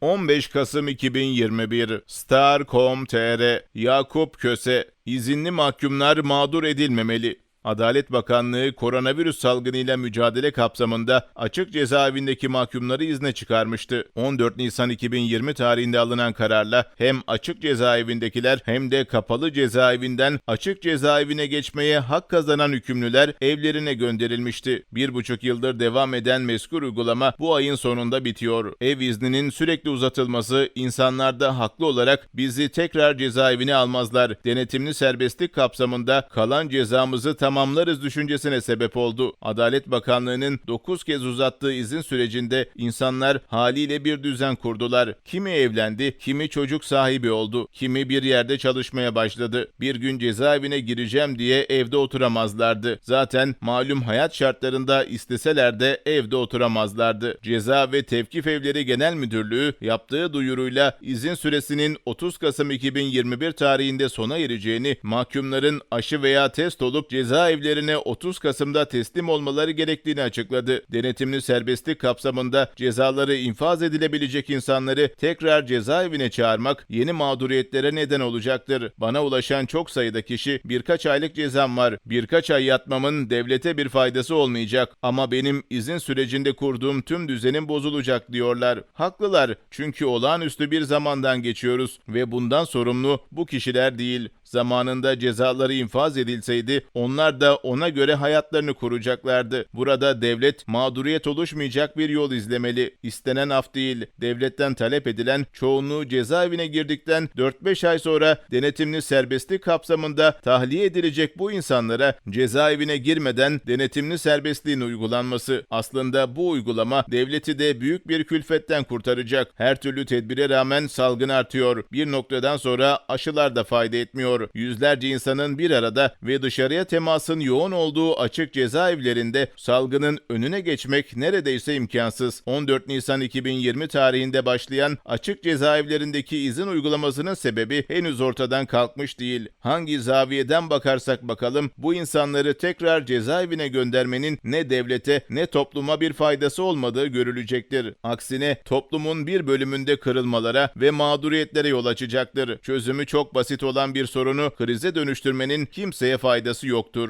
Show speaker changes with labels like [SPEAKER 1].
[SPEAKER 1] 15 Kasım 2021 Star.com.tr Yakup Köse İzinli mahkumlar mağdur edilmemeli. Adalet Bakanlığı koronavirüs salgınıyla mücadele kapsamında açık cezaevindeki mahkumları izne çıkarmıştı. 14 Nisan 2020 tarihinde alınan kararla hem açık cezaevindekiler hem de kapalı cezaevinden açık cezaevine geçmeye hak kazanan hükümlüler evlerine gönderilmişti. Bir buçuk yıldır devam eden mezkur uygulama bu ayın sonunda bitiyor. Ev izninin sürekli uzatılması insanlarda haklı olarak bizi tekrar cezaevine almazlar. Denetimli serbestlik kapsamında kalan cezamızı tamamlarız düşüncesine sebep oldu. Adalet Bakanlığı'nın 9 kez uzattığı izin sürecinde insanlar haliyle bir düzen kurdular. Kimi evlendi, kimi çocuk sahibi oldu, kimi bir yerde çalışmaya başladı. Bir gün cezaevine gireceğim diye evde oturamazlardı. Zaten malum hayat şartlarında isteseler de evde oturamazlardı. Ceza ve Tevkif Evleri Genel Müdürlüğü yaptığı duyuruyla izin süresinin 30 Kasım 2021 tarihinde sona ereceğini, mahkumların aşı veya test olup cezaevlerine 30 Kasım'da teslim olmaları gerektiğini açıkladı. Denetimli serbestlik kapsamında cezaları infaz edilebilecek insanları tekrar cezaevine çağırmak yeni mağduriyetlere neden olacaktır. Bana ulaşan çok sayıda kişi birkaç aylık cezam var. Birkaç ay yatmamın devlete bir faydası olmayacak ama benim izin sürecinde kurduğum tüm düzenim bozulacak diyorlar. Haklılar çünkü olağanüstü bir zamandan geçiyoruz ve bundan sorumlu bu kişiler değil. Zamanında cezaları infaz edilseydi onlar da ona göre hayatlarını kuracaklardı. Burada devlet mağduriyet oluşmayacak bir yol izlemeli. İstenen af değil, devletten talep edilen çoğunluğu cezaevine girdikten 4-5 ay sonra denetimli serbestlik kapsamında tahliye edilecek bu insanlara cezaevine girmeden denetimli serbestliğin uygulanması. Aslında bu uygulama devleti de büyük bir külfetten kurtaracak. Her türlü tedbire rağmen salgın artıyor. Bir noktadan sonra aşılar da fayda etmiyor. Yüzlerce insanın bir arada ve dışarıya temasın yoğun olduğu açık cezaevlerinde salgının önüne geçmek neredeyse imkansız. 14 Nisan 2020 tarihinde başlayan açık cezaevlerindeki izin uygulamasının sebebi henüz ortadan kalkmış değil. Hangi zaviyeden bakarsak bakalım bu insanları tekrar cezaevine göndermenin ne devlete ne topluma bir faydası olmadığı görülecektir. Aksine toplumun bir bölümünde kırılmalara ve mağduriyetlere yol açacaktır. Çözümü çok basit olan bir sorunu krize dönüştürmenin kimseye faydası yoktur.